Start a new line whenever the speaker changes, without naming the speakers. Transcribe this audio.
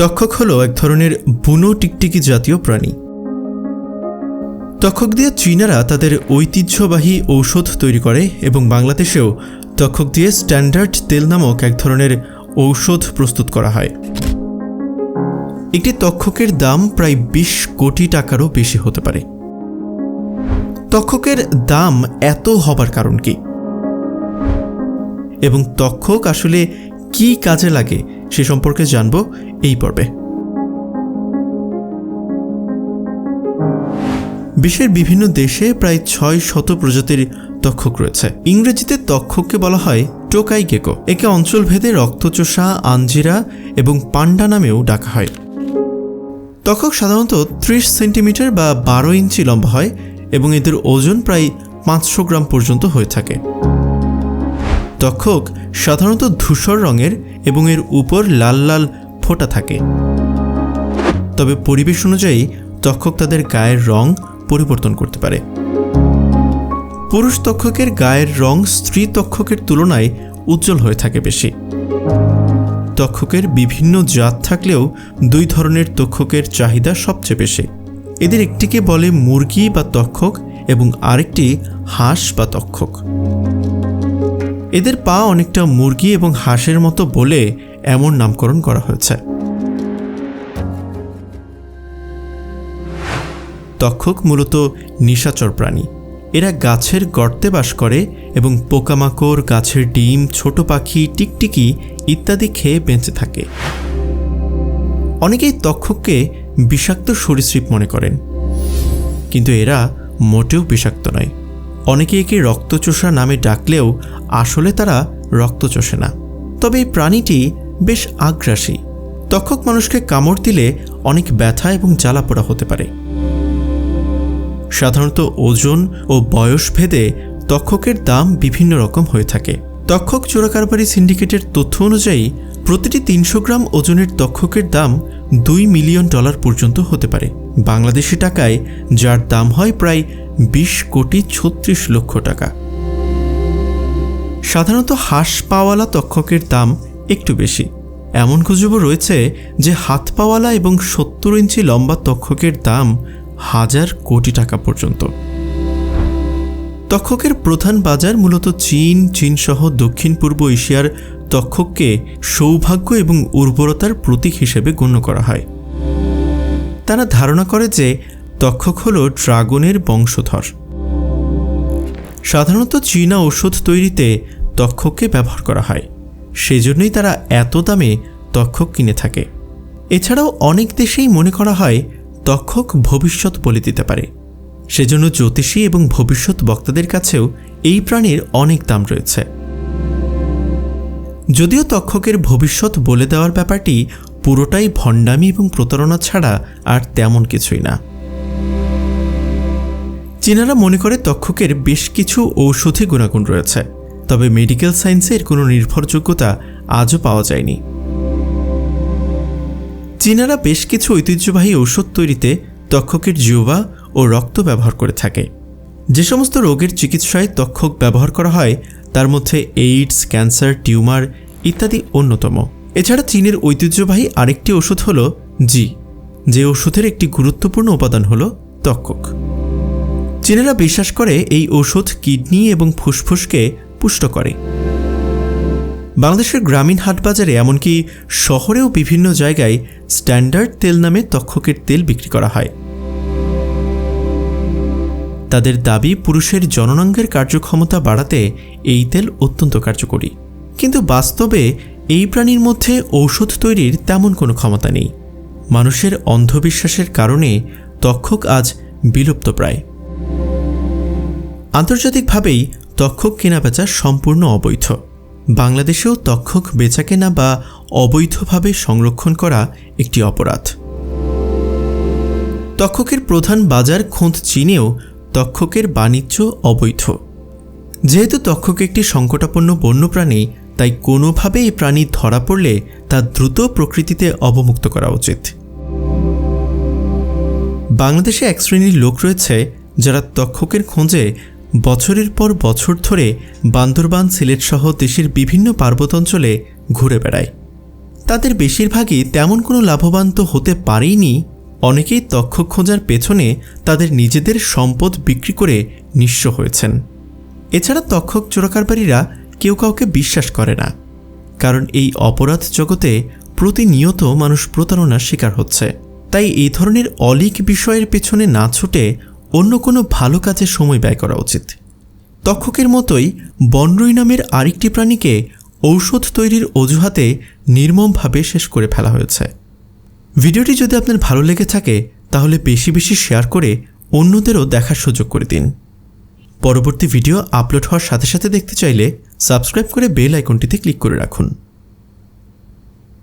তক্ষক হলো এক ধরনের বুনো টিকটিকি জাতীয় প্রাণী। তক্ষক দিয়ে চীনারা তাদের ঐতিহ্যবাহী ঔষধ তৈরি করে এবং বাংলাদেশেও তক্ষক দিয়ে স্ট্যান্ডার্ড তেল নামক এক ধরনের ঔষধ প্রস্তুত করা হয়। একটি তক্ষকের দাম প্রায় বিশ কোটি টাকারও বেশি হতে পারে। তক্ষকের দাম এত হবার কারণ কি? এবং তক্ষক আসলে কি কাজে লাগে সে সম্পর্কে জানব এই পর্বে। বিশ্বের বিভিন্ন দেশে প্রায় ছয় শত প্রজাতির তক্ষক রয়েছে। ইংরেজিতে তক্ষককে বলা হয় টোকাই গেকো। একে অঞ্চলভেদে রক্তচোষা আঞ্জিরা এবং পান্ডা নামেও ডাকা হয়। তক্ষক সাধারণত ত্রিশ সেন্টিমিটার বা বারো ইঞ্চি লম্বা হয় এবং এদের ওজন প্রায় পাঁচশো গ্রাম পর্যন্ত হয়ে থাকে। তক্ষক সাধারণত ধূসর রঙের এবং এর উপর লাল লাল ফোঁটা থাকে। তবে পরিবেশ অনুযায়ী তক্ষক তাদের গায়ের রং পরিবর্তন করতে পারে। পুরুষ তক্ষকের গায়ের রং স্ত্রী তক্ষকের তুলনায় উজ্জ্বল হয়ে থাকে বেশি। তক্ষকের বিভিন্ন জাত থাকলেও দুই ধরনের তক্ষকের চাহিদা সবচেয়ে বেশি। এদের একটিকে বলে মুরগি বা তক্ষক এবং আরেকটি হাঁস বা তক্ষক। এদের পা অনেকটা মুরগি এবং হাঁসের মতো বলে এমন নামকরণ করা হয়েছে। তক্ষক মূলত নিশাচর প্রাণী। এরা গাছের গর্তে বাস করে এবং পোকামাকড়, গাছের ডিম, ছোট পাখি, টিকটিকি ইত্যাদি খেয়ে বেঁচে থাকে। অনেকেই তক্ষককে বিষাক্ত সরীসৃপ মনে করেন। কিন্তু এরা মোটেও বিষাক্ত নয়। অনেকে একে রক্তচোষা নামে ডাকলেও আসলে তারা রক্ত চষে না। তবে এই প্রাণীটি বেশ আগ্রাসী। তক্ষক মানুষকে কামড় দিলে অনেক ব্যথা এবং জ্বালাপোড়া হতে পারে। সাধারণত ওজন ও বয়স ভেদে তক্ষকের দাম বিভিন্ন রকম হয়ে থাকে। তক্ষক চোরাকারবারি সিন্ডিকেটের তথ্য অনুযায়ী প্রতিটি তিনশো গ্রাম ওজনের তক্ষকের দাম দুই মিলিয়ন ডলার পর্যন্ত হতে পারে। বাংলাদেশি টাকায়, যার দাম হয় প্রায় বিশ কোটি ছত্রিশ লক্ষ টাকা। সাধারণত হাঁস পাওয়ালা তক্ষকের দাম একটু বেশি। এমন গুজবও রয়েছে যে হাত পাওয়ালা এবং সত্তর ইঞ্চি লম্বা তক্ষকের দাম হাজার কোটি টাকা পর্যন্ত। তক্ষকের প্রধান বাজার মূলত চীন, চীনসহ দক্ষিণ পূর্ব এশিয়ার তক্ষককে সৌভাগ্য এবং উর্বরতার প্রতীক হিসেবে গণ্য করা হয়। তারা ধারণা করে যে তক্ষক হল ড্রাগনের বংশধর। সাধারণত চীনা ওষুধ তৈরিতে তক্ষককে ব্যবহার করা হয়। সেজন্যই তারা এত দামে তক্ষক কিনে থাকে। এছাড়াও অনেক দেশেই মনে করা হয় তক্ষক ভবিষ্যৎ বলে দিতে পারে। সেজন্য জ্যোতিষী এবং ভবিষ্যৎ বক্তাদের কাছেও এই প্রাণীর অনেক দাম রয়েছে। যদিও তক্ষকের ভবিষ্যৎ বলে দেওয়ার ব্যাপারটি পুরোটাই ভণ্ডামি এবং প্রতারণা ছাড়া আর তেমন কিছুই না। চীনারা মনে করে তক্ষকের বেশ কিছু ঔষধি গুণাগুণ রয়েছে, তবে মেডিকেল সায়েন্সের কোনো নির্ভরযোগ্যতা আজও পাওয়া যায়নি। চীনারা বেশ কিছু ঐতিহ্যবাহী ঔষধ তৈরিতে তক্ষকের জিওবা ও রক্ত ব্যবহার করে থাকে। যে সমস্ত রোগের চিকিৎসায় তক্ষক ব্যবহার করা হয় তার মধ্যে এইডস ক্যান্সার টিউমার ইত্যাদি অন্যতম। এছাড়া চীনের ঐতিহ্যবাহী আরেকটি ওষুধ হল জি যে ওষুধের একটি গুরুত্বপূর্ণ উপাদান হল তক্ষক চীনেরা বিশ্বাস করে এই ওষুধ কিডনি এবং ফুসফুসকে পুষ্ট করে। বাংলাদেশের গ্রামীণ হাটবাজারে এমনকি শহরেও বিভিন্ন জায়গায় স্ট্যান্ডার্ড তেল নামে তক্ষকের তেল বিক্রি করা হয়। তাদের দাবি পুরুষের জননাঙ্গের কার্যক্ষমতা বাড়াতে এই তেল অত্যন্ত কার্যকরী। কিন্তু বাস্তবে এই প্রাণীর মধ্যে ঔষধ তৈরির তেমন কোনো ক্ষমতা নেই। মানুষের অন্ধবিশ্বাসের কারণে তক্ষক আজ বিলুপ্ত প্রায়। আন্তর্জাতিকভাবেই তক্ষক কেনাবেচা সম্পূর্ণ অবৈধ। বাংলাদেশেও তক্ষক বেচাকেনা বা অবৈধভাবে সংরক্ষণ করা একটি অপরাধ। তক্ষকের প্রধান বাজার খোঁজ চীনেও তক্ষকের বাণিজ্য অবৈধ। যেহেতু তক্ষক একটি সংকটাপন্ন বন্যপ্রাণী, তাই কোনোভাবে এই প্রাণী ধরা পড়লে তা দ্রুত প্রকৃতিতে অবমুক্ত করা উচিত। বাংলাদেশে এক শ্রেণির লোক রয়েছে যারা তক্ষকের খোঁজে বছরের পর বছর ধরে বান্দরবান সিলেট সহ দেশের বিভিন্ন পার্বত্য অঞ্চলে ঘুরে বেড়ায়। তাদের বেশিরভাগই তেমন কোনো লাভবান তো হতে পারেইনি অনেকেই তক্ষক খোঁজার পেছনে তাদের নিজেদের সম্পদ বিক্রি করে নিঃস্ব হয়েছেন। এছাড়া তক্ষক চোরাকারবারীরা কেউ কাউকে বিশ্বাস করে না, কারণ এই অপরাধ জগতে প্রতিনিয়ত মানুষ প্রতারণার শিকার হচ্ছে। তাই এই ধরনের অলিক বিষয়ের পেছনে না ছুটে অন্য কোনো ভালো কাজে সময় ব্যয় করা উচিত। তক্ষকের মতোই বনরুই নামের আরেকটি প্রাণীকে ঔষধ তৈরির অজুহাতে নির্মমভাবে শেষ করে ফেলা হয়েছে। ভিডিওটি যদি আপনার ভালো লেগে থাকে, তাহলে বেশি বেশি শেয়ার করে অন্যদেরও দেখার সুযোগ করে দিন। পরবর্তী ভিডিও আপলোড হওয়ার সাথে সাথে দেখতে চাইলে সাবস্ক্রাইব করে বেল আইকনটিতে ক্লিক করে রাখুন।